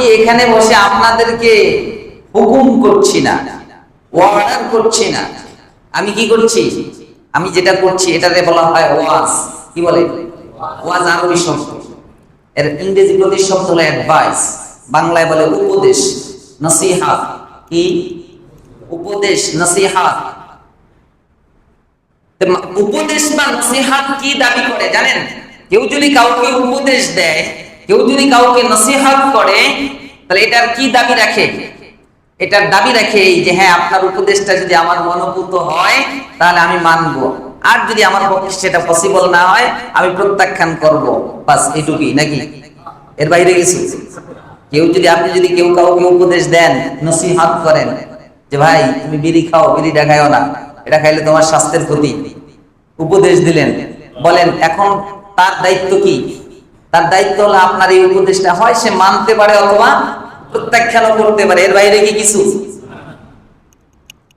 আমি এখানে বসে আপনাদেরকে হুকুম করছি না অর্ডার করছি না। আমি কি করছি? আমি যেটা করছি এটাতে বলা হয় ওয়াজ। কি বলে? ওয়াজ আরবি শব্দ। এর ইংরেজি প্রতিশব্দ হলো অ্যাডভাইস বাংলায় বলে উপদেশ নসিহাত কি? উপদেশ নসিহাত উপদেশ বা নসিহাত কি দাবি করে জানেন? কেউ যদি কাউকে উপদেশ দেয় কেউ যদি কাউকে নসিহাত করে, তাহলে এটার কি দাবি রাখে? এটার দাবি রাখে এই যে হ্যাঁ আপনার উপদেশটা যদি আমার মনোভূত হয়, তাহলে আমি মানব। আর যদি আমার পক্ষে সেটা পসিবল না হয়, আমি প্রত্যাখ্যান করব। বাস এটুকুই, নাকি? এর বাইরে কিছু? কেউ যদি, আপনি যদি কেউ কাউকে উপদেশ দেন, নসিহাত করেন, যে ভাই, তুমি বিড়ি খাও বিড়ি দেখায়ও না, এটা খাইলে তোমার স্বাস্থ্যের ক্ষতি। উপদেশ দিলেন। বলেন, এখন তার দায়িত্ব কি? তার দায়িত্ব হলো আপনার এই উপদেশটা হয় সে মানতে পারে অথবা প্রত্যাখ্যানও করতে পারে। এর বাইরে কি কিছু?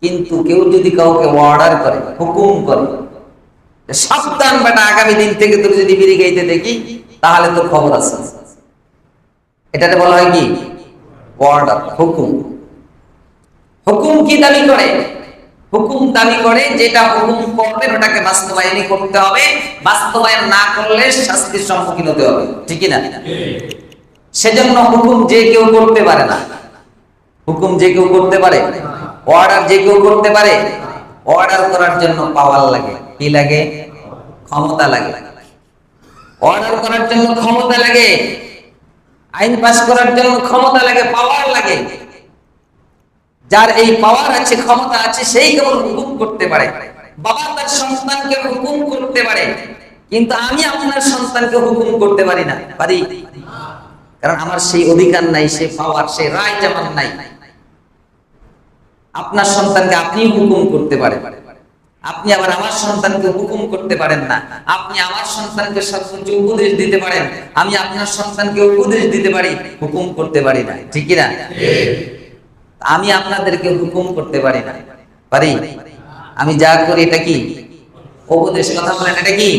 কিন্তু কেউ যদি কাউকে অর্ডার করে, হুকুম করে সাবধান বেটা, আগামী দিন থেকে তোর যদি বিড়ি গাইতে দেখি, তাহলে তোর খবর আছে। এটাতে বলা হয় কি? অর্ডার হুকুম। হুকুম কি দাবি করে? হুকুম দাবি করে, যেটা হুকুম করবেন ওটাকে বাস্তবায়নই করতে হবে। বাস্তবায়ন না করলে শাস্তির সম্মুখীন হতে হবে। ঠিক না সেজন্য হুকুম যে কেউ করতে পারে না। হুকুম যে কেউ করতে পারে অর্ডার যে কেউ করতে পারে অর্ডার করার জন্য পাওয়ার লাগে। কি লাগে? ক্ষমতা লাগে। অর্ডার করার জন্য ক্ষমতা লাগে। আইন পাস করার জন্য ক্ষমতা লাগে পাওয়ার লাগে। যার এই পাওয়ার আছে, ক্ষমতা আছে, সেই কেবল হুকুম করতে পারে। বাবা তার সন্তানকে হুকুম করতে পারে। কিন্তু আমি আপনার সন্তানকে হুকুম করতে পারি না, পারি? কারণ আমার সেই অধিকার নাই, সেই পাওয়ার সেই রাইট আমার নাই। আপনার সন্তানকে আপনি হুকুম করতে পারেন। আপনি আবার আমার সন্তানকে হুকুম করতে পারেন না। আপনি আমার সন্তানকে সর্বোচ্চ উপদেশ দিতে পারেন। আমি আপনার সন্তানকে উপদেশ দিতে পারি, হুকুম করতে পারি না। ঠিক না? আমি আপনাদেরকে হুকুম করতে পারি না। পারি? আমি যা করি এটা কি? উপদেশ, কথা বলেন, এটা কি?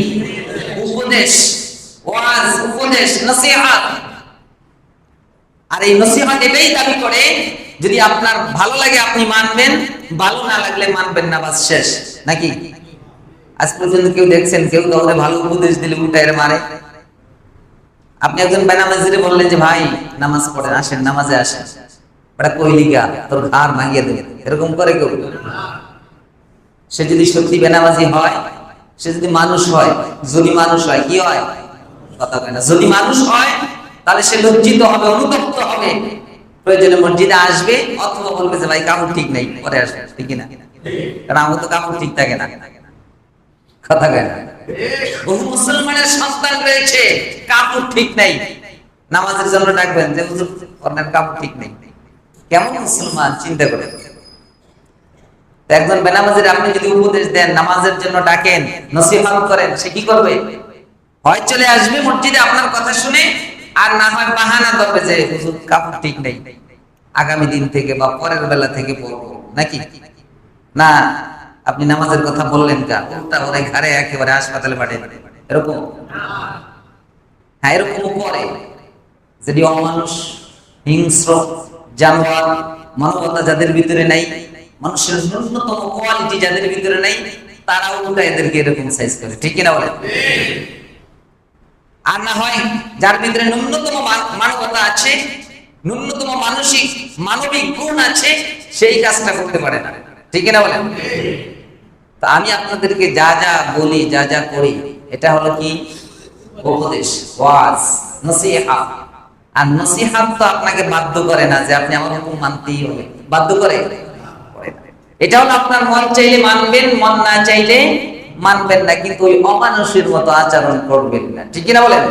উপদেশ। ওয়াজ, উপদেশ আর এই এটাই দাবি করে, যদি আপনার ভালো লাগে আপনি মানবেন, ভালো না লাগলে মানবেন না, বাস শেষ। নাকি? আজ পর্যন্ত কেউ দেখছেন, কেউ কাউকে ভালো উপদেশ দিলে মারে। আপনি একজন বেনামাজিরে বললেন যে, ভাই, নামাজ পড়েন, আসেন, নামাজে আসেন। ওটা কইলিকা তোর ঘাড় ভাঙিয়ে দেবে এরকম করে কেউ? সে যদি সত্যি বেনামাজি হয়, সে যদি মানুষ হয়, যদি মানুষ হয়, কি হয়? কথা কয় না। যদি মানুষ হয়, তাহলে সে লজ্জিত হবে, অনুতপ্ত হবে। প্রয়োজনে মসজিদে আসবে, অথবা বলবে যে, ভাই, কাপড় ঠিক নেই, পরে আসবে। ঠিক না কারণ আমার তো কাপড় ঠিক থাকে না। কথা কয় না। বহু মুসলমানের সন্তান রয়েছে, কাপড় ঠিক নাই। নামাজের জন্য ডাকবেন যে, হুজুর, আপনার কাপড় ঠিক নেই। কেমন মুসলমান, চিন্তা করে। একজন বেনামাজের আপনি যদি উপদেশ দেন, নামাজের জন্য ডাকেন, নসিহত করেন, সে কি করবে? হয় চলে আসবে মসজিদে আপনার কথা শুনে, আর না হয় বাহানা ধরবে যে, হুজুর, কাপড় ঠিক নেই। আগামী দিন থেকে বা পরের বেলা থেকে পড়ব নাকি? না, আপনি নামাজের কথা বললেন কা? উল্টা ওরে ঘাড়ে একেবারে হাসপাতালে পাঠিয়ে। এরকম? হ্যাঁ এরকম করে। যদি অমানুষ, হিংস্র জানোয়ার, মানবতা যাদের ভিতরে নাই, মানুষের ন্যূনতম কোয়ালিটি যাদের ভিতরে নাই, তারাও উল্টা এদেরকে এরকম সাইজ করে। ঠিক কিনা বলেন? আর না হয় যার ভিতরে ন্যূনতম মানবতা আছে, ন্যূনতম মানসিক, মানবিক গুণ আছে, সেই কাজটা করতে পারে না। ঠিক কিনা বলেন? তা আমি আপনাদেরকে যা যা বলি, যা যা করি, এটা হলো কি? উপদেশ, ওয়াজ নসিহাত আর নসিহাত তো আপনাকে বাধ্য করে না যে আপনি আমার হুকুম মানতেই হবে। বাধ্য করে? এটা হলো আপনার মন চাইলে মানবেন, মন না চাইলে মানবেন না, কিন্তু ওই অমানুষের মতো আচরণ করবেন না। ঠিক কিনা বলেন?